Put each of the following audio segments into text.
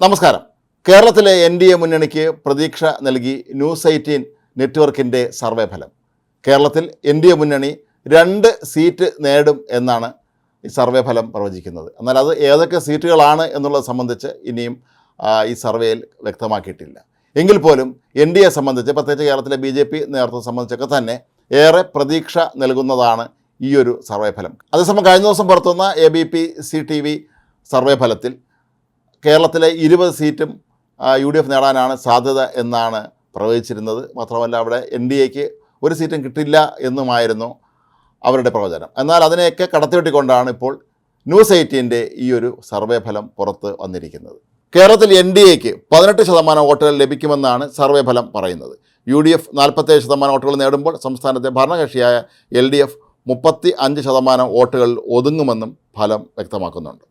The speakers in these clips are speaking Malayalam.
നമസ്കാരം. കേരളത്തിലെ എൻ ഡി എ മുന്നണിക്ക് പ്രതീക്ഷ നൽകി ന്യൂസ് എയ്റ്റീൻ നെറ്റ്വർക്കിന്റെ സർവേ ഫലം. കേരളത്തിൽ എൻ ഡി എ മുന്നണി രണ്ട് സീറ്റ് നേടും എന്നാണ് ഈ സർവേ ഫലം പ്രവചിക്കുന്നത്. എന്നാൽ അത് ഏതൊക്കെ സീറ്റുകളാണ് എന്നുള്ളത് സംബന്ധിച്ച് ഇനിയും ഈ സർവേയിൽ വ്യക്തമാക്കിയിട്ടില്ല. എങ്കിൽ പോലും എൻ ഡി എ സംബന്ധിച്ച് പ്രത്യേകിച്ച് കേരളത്തിലെ ബി ജെ പി നേതൃത്വം സംബന്ധിച്ചൊക്കെ തന്നെ ഏറെ പ്രതീക്ഷ നൽകുന്നതാണ് ഈ ഒരു സർവേ ഫലം. അതേസമയം കഴിഞ്ഞ ദിവസം പുറത്തുനിന്ന് A B P C T V survey ഫലത്തിൽ കേരളത്തിലെ ഇരുപത് സീറ്റും യു ഡി എഫ് നേടാനാണ് സാധ്യത എന്നാണ് പ്രവചിച്ചിരുന്നത്. മാത്രമല്ല അവിടെ എൻ ഡി എക്ക് ഒരു സീറ്റും കിട്ടില്ല എന്നുമായിരുന്നു അവരുടെ പ്രവചനം. എന്നാൽ അതിനെയൊക്കെ കടത്തിവെട്ടിക്കൊണ്ടാണ് ഇപ്പോൾ ന്യൂസ് എയ്റ്റീന്റെ ഈ ഒരു സർവേ ഫലം പുറത്ത് വന്നിരിക്കുന്നത്. കേരളത്തിൽ എൻ ഡി എക്ക് പതിനെട്ട് ശതമാനം വോട്ടുകൾ ലഭിക്കുമെന്നാണ് സർവേ ഫലം പറയുന്നത്. യു ഡി എഫ് നാൽപ്പത്തേഴ് ശതമാനം വോട്ടുകൾ നേടുമ്പോൾ സംസ്ഥാനത്തെ ഭരണകക്ഷിയായ എൽ ഡി എഫ് മുപ്പത്തി അഞ്ച് ശതമാനം വോട്ടുകൾ ഒതുങ്ങുമെന്നും ഫലം വ്യക്തമാക്കുന്നുണ്ട്.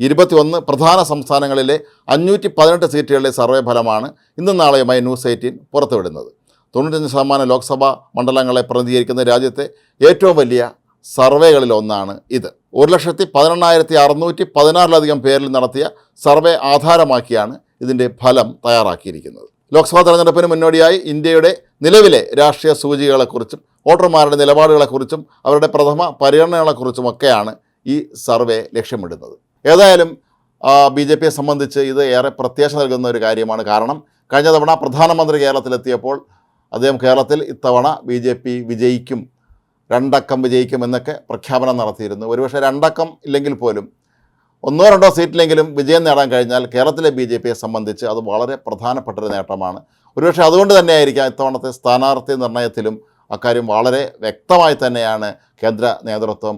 ഇരുപത്തിയൊന്ന് പ്രധാന സംസ്ഥാനങ്ങളിലെ അഞ്ഞൂറ്റി പതിനെട്ട് സീറ്റുകളിലെ സർവേ ഫലമാണ് ഇന്നും നാളെയുമായി ന്യൂസ് എയ്റ്റീൻ പുറത്തുവിടുന്നത്. തൊണ്ണൂറ്റഞ്ച് ശതമാനം ലോക്സഭാ മണ്ഡലങ്ങളെ പ്രതിനിധീകരിക്കുന്ന രാജ്യത്തെ ഏറ്റവും വലിയ സർവേകളിൽ ഒന്നാണ് ഇത്. ഒരു ലക്ഷത്തി പതിനെണ്ണായിരത്തി അറുന്നൂറ്റി പതിനാറിലധികം പേരിൽ നടത്തിയ സർവേ ആധാരമാക്കിയാണ് ഇതിന്റെ ഫലം തയ്യാറാക്കിയിരിക്കുന്നത്. ലോക്സഭാ തെരഞ്ഞെടുപ്പിന് മുന്നോടിയായി ഇന്ത്യയുടെ നിലവിലെ രാഷ്ട്രീയ സൂചികകളെക്കുറിച്ചും വോട്ടർമാരുടെ നിലപാടുകളെക്കുറിച്ചും അവരുടെ പ്രഥമ പരിഗണനകളെക്കുറിച്ചുമൊക്കെയാണ് ഈ സർവേ ലക്ഷ്യമിടുന്നത്. ഏതായാലും ബി ജെ പിയെ സംബന്ധിച്ച് ഇത് ഏറെ പ്രത്യാശ നൽകുന്ന ഒരു കാര്യമാണ്. കാരണം കഴിഞ്ഞ തവണ പ്രധാനമന്ത്രി കേരളത്തിലെത്തിയപ്പോൾ അദ്ദേഹം കേരളത്തിൽ ഇത്തവണ ബി ജെ പി വിജയിക്കും രണ്ടക്കം വിജയിക്കും എന്നൊക്കെ പ്രഖ്യാപനം നടത്തിയിരുന്നു. ഒരുപക്ഷെ രണ്ടക്കം ഇല്ലെങ്കിൽ പോലും ഒന്നോ രണ്ടോ സീറ്റിലെങ്കിലും വിജയം നേടാൻ കഴിഞ്ഞാൽ കേരളത്തിലെ ബി ജെ പിയെ സംബന്ധിച്ച് അത് വളരെ പ്രധാനപ്പെട്ടൊരു നേട്ടമാണ്. ഒരുപക്ഷെ അതുകൊണ്ട് തന്നെയായിരിക്കാം ഇത്തവണത്തെ സ്ഥാനാർത്ഥി നിർണയത്തിലും അക്കാര്യം വളരെ വ്യക്തമായി തന്നെയാണ് കേന്ദ്ര നേതൃത്വം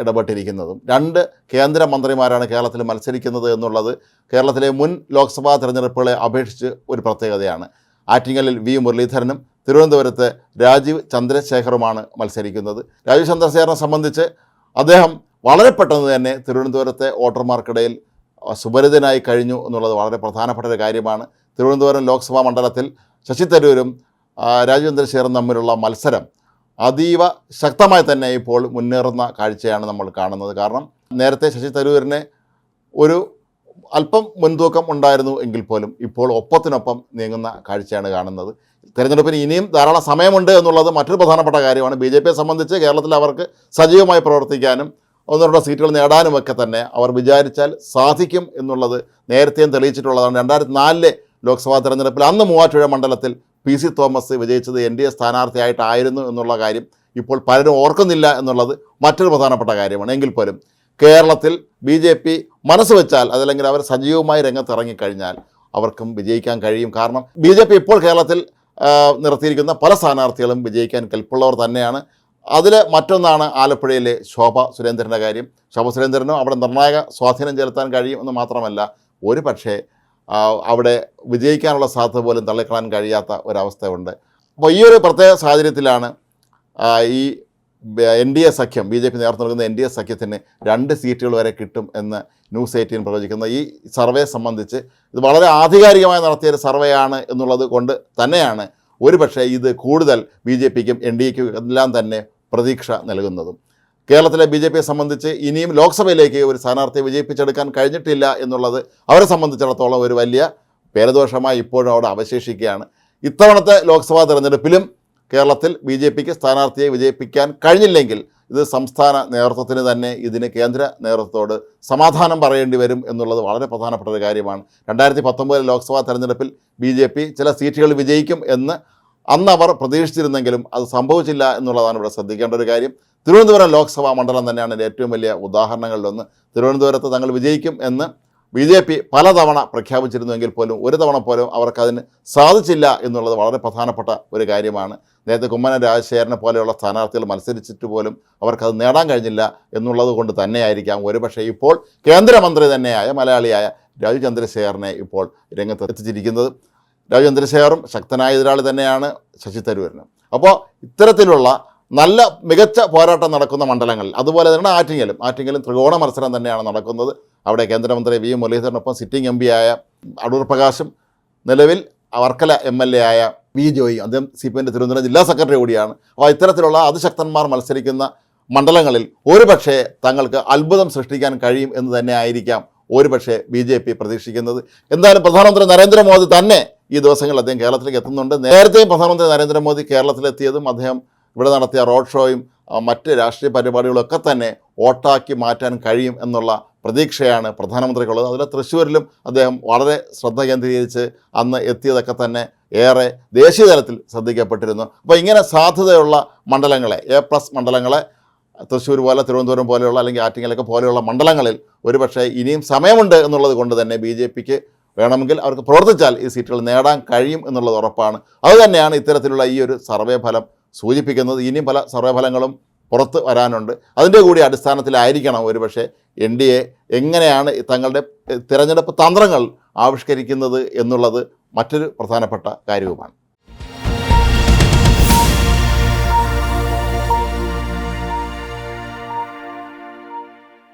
ഇടപെട്ടിരിക്കുന്നതും. രണ്ട് കേന്ദ്രമന്ത്രിമാരാണ് കേരളത്തിൽ മത്സരിക്കുന്നത് എന്നുള്ളത് കേരളത്തിലെ മുൻ ലോക്സഭാ തെരഞ്ഞെടുപ്പുകളെ അപേക്ഷിച്ച് ഒരു പ്രത്യേകതയാണ്. ആറ്റിങ്ങലിൽ വി. മുരളീധരനും തിരുവനന്തപുരത്ത് രാജീവ് ചന്ദ്രശേഖറുമാണ് മത്സരിക്കുന്നത്. രാജീവ് ചന്ദ്രശേഖരനെ സംബന്ധിച്ച് അദ്ദേഹം വളരെ പെട്ടെന്ന് തന്നെ തിരുവനന്തപുരത്തെ വോട്ടർമാർക്കിടയിൽ സുപരിതനായി കഴിഞ്ഞു എന്നുള്ളത് വളരെ പ്രധാനപ്പെട്ട ഒരു കാര്യമാണ്. തിരുവനന്തപുരം ലോക്സഭാ മണ്ഡലത്തിൽ ശശി തരൂരും ചന്ദ്രശേഖറും തമ്മിലുള്ള മത്സരം അതീവ ശക്തമായി തന്നെ ഇപ്പോൾ മുന്നേറുന്ന കാഴ്ചയാണ് നമ്മൾ കാണുന്നത്. കാരണം നേരത്തെ ശശി തരൂരിനെ ഒരു അല്പം മുൻതൂക്കം ഉണ്ടായിരുന്നു എങ്കിൽ പോലും ഇപ്പോൾ ഒപ്പത്തിനൊപ്പം നീങ്ങുന്ന കാഴ്ചയാണ് കാണുന്നത്. തെരഞ്ഞെടുപ്പിന് ഇനിയും ധാരാളം സമയമുണ്ട് എന്നുള്ളത് മറ്റൊരു പ്രധാനപ്പെട്ട കാര്യമാണ്. ബി ജെ പിയെ സംബന്ധിച്ച് കേരളത്തിൽ അവർക്ക് സജീവമായി പ്രവർത്തിക്കാനും ഒന്നോ സീറ്റുകൾ നേടാനുമൊക്കെ തന്നെ അവർ വിചാരിച്ചാൽ സാധിക്കും എന്നുള്ളത് നേരത്തെയും തെളിയിച്ചിട്ടുള്ളതാണ്. രണ്ടായിരത്തി നാലിലെ ലോക്സഭാ തെരഞ്ഞെടുപ്പിൽ അന്ന് മൂവാറ്റുപുഴ മണ്ഡലത്തിൽ പി സി തോമസ് വിജയിച്ചത് എൻ ഡി എ സ്ഥാനാർത്ഥിയായിട്ടായിരുന്നു എന്നുള്ള കാര്യം ഇപ്പോൾ പലരും ഓർക്കുന്നില്ല എന്നുള്ളത് മറ്റൊരു പ്രധാനപ്പെട്ട കാര്യമാണ്. എങ്കിൽ പോലും കേരളത്തിൽ ബി ജെ പി മനസ്സ് വെച്ചാൽ അതല്ലെങ്കിൽ അവർ സജീവമായി രംഗത്തിറങ്ങിക്കഴിഞ്ഞാൽ അവർക്കും വിജയിക്കാൻ കഴിയും. കാരണം ബി ജെ പി ഇപ്പോൾ കേരളത്തിൽ നിർത്തിയിരിക്കുന്ന പല സ്ഥാനാർത്ഥികളും വിജയിക്കാൻ കെൽപ്പുള്ളവർ തന്നെയാണ്. അതിൽ മറ്റൊന്നാണ് ആലപ്പുഴയിലെ ശോഭ സുരേന്ദ്രന്റെ കാര്യം. ശോഭ സുരേന്ദ്രനും അവിടെ നിർണായക സ്വാധീനം ചെലുത്താൻ കഴിയും എന്ന് മാത്രമല്ല ഒരു പക്ഷേ അവിടെ വിജയിക്കാനുള്ള സാധ്യത പോലും തള്ളിക്കളയാൻ കഴിയാത്ത ഒരവസ്ഥയുണ്ട്. അപ്പോൾ ഈ ഒരു പ്രത്യേക സാഹചര്യത്തിലാണ് ഈ എൻ ഡി എ സഖ്യം ബി ജെ പി നേതൃത്വം നൽകുന്ന എൻ ഡി എ സഖ്യത്തിന് രണ്ട് സീറ്റുകൾ വരെ കിട്ടും എന്ന് ന്യൂസ് എയ്റ്റീൻ പ്രവചിക്കുന്ന. ഈ സർവേ സംബന്ധിച്ച് ഇത് വളരെ ആധികാരികമായി നടത്തിയ ഒരു സർവേയാണ് എന്നുള്ളത് കൊണ്ട് തന്നെയാണ് ഒരുപക്ഷെ ഇത് കൂടുതൽ ബി ജെ പിക്കും എൻ ഡി എക്കും എല്ലാം തന്നെ പ്രതീക്ഷ നൽകുന്നതും. കേരളത്തിലെ ബി ജെ പിയെ സംബന്ധിച്ച് ഇനിയും ലോക്സഭയിലേക്ക് ഒരു സ്ഥാനാർത്ഥിയെ വിജയിപ്പിച്ചെടുക്കാൻ കഴിഞ്ഞിട്ടില്ല എന്നുള്ളത് അവരെ സംബന്ധിച്ചിടത്തോളം ഒരു വലിയ പേരദോഷമായി ഇപ്പോഴും അവിടെ അവശേഷിക്കുകയാണ്. ഇത്തവണത്തെ ലോക്സഭാ തെരഞ്ഞെടുപ്പിലും കേരളത്തിൽ ബി ജെ പിക്ക് സ്ഥാനാർത്ഥിയെ വിജയിപ്പിക്കാൻ കഴിഞ്ഞില്ലെങ്കിൽ ഇത് സംസ്ഥാന നേതൃത്വത്തിന് തന്നെ ഇതിന് കേന്ദ്ര നേതൃത്വത്തോട് സമാധാനം പറയേണ്ടി വരും എന്നുള്ളത് വളരെ പ്രധാനപ്പെട്ട ഒരു കാര്യമാണ്. രണ്ടായിരത്തി പത്തൊമ്പതിലെ ലോക്സഭാ തെരഞ്ഞെടുപ്പിൽ ബി ചില സീറ്റുകൾ വിജയിക്കും എന്ന് അന്ന് അവർ പ്രതീക്ഷിച്ചിരുന്നെങ്കിലും അത് സംഭവിച്ചില്ല എന്നുള്ളതാണ് ഇവിടെ ശ്രദ്ധിക്കേണ്ട ഒരു കാര്യം. തിരുവനന്തപുരം ലോക്സഭാ മണ്ഡലം തന്നെയാണ് ഏറ്റവും വലിയ ഉദാഹരണങ്ങളിലൊന്ന്. തിരുവനന്തപുരത്ത് തങ്ങൾ വിജയിക്കും എന്ന് ബി ജെ പി പലതവണ പ്രഖ്യാപിച്ചിരുന്നുവെങ്കിൽ പോലും ഒരു തവണ പോലും അവർക്കതിന് സാധിച്ചില്ല എന്നുള്ളത് വളരെ പ്രധാനപ്പെട്ട ഒരു കാര്യമാണ്. നേരത്തെ കുമ്മനം രാജശേഖരനെ പോലെയുള്ള സ്ഥാനാർത്ഥികൾ മത്സരിച്ചിട്ട് പോലും അവർക്കത് നേടാൻ കഴിഞ്ഞില്ല എന്നുള്ളത് കൊണ്ട് തന്നെയായിരിക്കാം. ഒരുപക്ഷെ ഇപ്പോൾ കേന്ദ്രമന്ത്രി തന്നെയായ മലയാളിയായ രാജു ചന്ദ്രശേഖരനെ ഇപ്പോൾ രംഗത്ത് എത്തിച്ചിരിക്കുന്നത്. രാജു ചന്ദ്രശേഖറും ശക്തനായ എതിരാളി തന്നെയാണ് ശശി തരൂരിനും. അപ്പോൾ ഇത്തരത്തിലുള്ള നല്ല മികച്ച പോരാട്ടം നടക്കുന്ന മണ്ഡലങ്ങളിൽ അതുപോലെ തന്നെ ആറ്റിങ്ങലും ആറ്റിങ്ങലും ത്രികോണ മത്സരം തന്നെയാണ് നടക്കുന്നത്. അവിടെ കേന്ദ്രമന്ത്രി വി. മുരളീധരനൊപ്പം സിറ്റിംഗ് എം ആയ അടൂർ പ്രകാശും നിലവിൽ വർക്കല എം എൽ എ ആയ വി. ജോയി അദ്ദേഹം സി. പി. എമ്മിന്റെ തിരുവനന്തപുരം ജില്ലാ സെക്രട്ടറി കൂടിയാണ്. അപ്പോൾ ഇത്തരത്തിലുള്ള അതിശക്തന്മാർ മത്സരിക്കുന്ന മണ്ഡലങ്ങളിൽ ഒരുപക്ഷേ തങ്ങൾക്ക് അത്ഭുതം സൃഷ്ടിക്കാൻ കഴിയും എന്ന് തന്നെ ആയിരിക്കാം ഒരുപക്ഷെ ബി. ജെ. പി. പ്രതീക്ഷിക്കുന്നത്. എന്തായാലും പ്രധാനമന്ത്രി നരേന്ദ്രമോദി തന്നെ ഈ ദിവസങ്ങളിൽ അദ്ദേഹം കേരളത്തിലേക്ക് എത്തുന്നുണ്ട്. നേരത്തെയും പ്രധാനമന്ത്രി നരേന്ദ്രമോദി കേരളത്തിലെത്തിയതും അദ്ദേഹം ഇവിടെ നടത്തിയ റോഡ് ഷോയും മറ്റ് രാഷ്ട്രീയ പരിപാടികളൊക്കെ തന്നെ വോട്ടാക്കി മാറ്റാൻ കഴിയും എന്നുള്ള പ്രതീക്ഷയാണ് പ്രധാനമന്ത്രിക്കുള്ളത്. അതിൽ തൃശ്ശൂരിലും അദ്ദേഹം വളരെ ശ്രദ്ധ കേന്ദ്രീകരിച്ച് അന്ന് എത്തിയതൊക്കെ തന്നെ ഏറെ ദേശീയ തലത്തിൽ ശ്രദ്ധിക്കപ്പെട്ടിരുന്നു. അപ്പോൾ ഇങ്ങനെ സാധ്യതയുള്ള മണ്ഡലങ്ങളെ എ പ്ലസ് മണ്ഡലങ്ങളെ തൃശ്ശൂർ പോലെ തിരുവനന്തപുരം പോലെയുള്ള അല്ലെങ്കിൽ ആറ്റിങ്ങലൊക്കെ പോലെയുള്ള മണ്ഡലങ്ങളിൽ ഒരുപക്ഷെ ഇനിയും സമയമുണ്ട് എന്നുള്ളത് കൊണ്ട് തന്നെ ബി ജെ പിക്ക് വേണമെങ്കിൽ അവർക്ക് പ്രവർത്തിച്ചാൽ ഈ സീറ്റുകൾ നേടാൻ കഴിയും എന്നുള്ളത് ഉറപ്പാണ്. അതുതന്നെയാണ് ഇത്തരത്തിലുള്ള ഈ ഒരു സർവേ ഫലം സൂചിപ്പിക്കുന്നത്. ഇനിയും പല സർവേ ഫലങ്ങളും പുറത്ത് വരാനുണ്ട്. അതിന്റെ കൂടി അടിസ്ഥാനത്തിലായിരിക്കണം ഒരുപക്ഷെ എൻ ഡി എ എങ്ങനെയാണ് തങ്ങളുടെ തിരഞ്ഞെടുപ്പ് തന്ത്രങ്ങൾ ആവിഷ്കരിക്കുന്നത് എന്നുള്ളത് മറ്റൊരു പ്രധാനപ്പെട്ട കാര്യവുമാണ്.